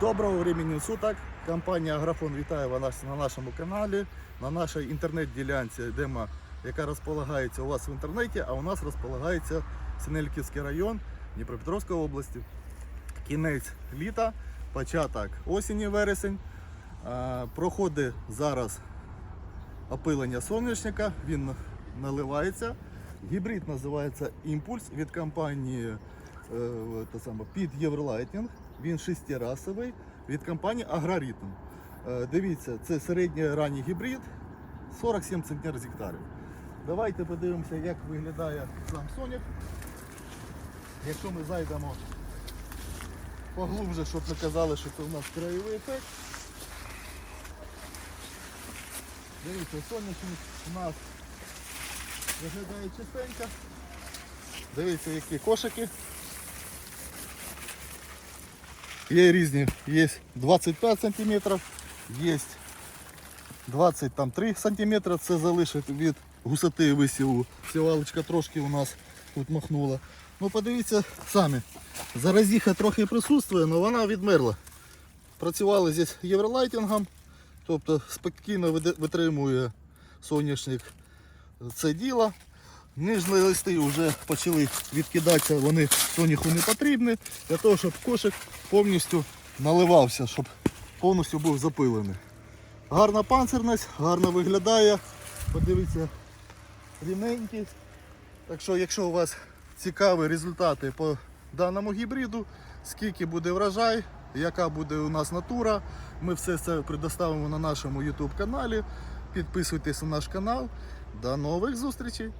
Доброго времени суток. Компанія Аграфон вітає вас на нашому каналі, на нашій інтернет-ділянці, демо, яка розполагається у вас в інтернеті, а у нас розполагається Синельківський район Дніпропетровської області. Кінець літа, початок осені, вересень. Проходить зараз опилення соняшника, він наливається. Гібрид називається Імпульс від компанії е, саме, під Євролайтінг. Він шестирасовий від компанії Агроритм. Е, Дивіться, це середній ранній гібрид 47 центнер з гектарів. Давайте подивимося, як виглядає сам соняк. Якщо ми зайдемо поглубже, щоб не казали, що це у нас краєвий ефект. Дивіться, соняшник у нас виглядає чистенько. Дивіться, які кошики. Є різні, є 25 см, є 23 см, це залишить від гусоти висіву. Сівалочка трошки у нас тут махнула. Ну подивіться самі, заразіха трохи присутствує, але вона відмерла. Працювали здесь євролайтингом, тобто спокійно витримує соняшник це діло. Нижні листи вже почали відкидатися, вони соняху не потрібні, для того, щоб кошик повністю наливався, щоб повністю був запилений. Гарна панцирність, гарно виглядає. Подивіться, рівненький. Так що, якщо у вас цікаві результати по даному гібриду, скільки буде врожай, яка буде у нас натура, ми все це предоставимо на нашому YouTube каналі. Підписуйтесь на наш канал. До нових зустрічей!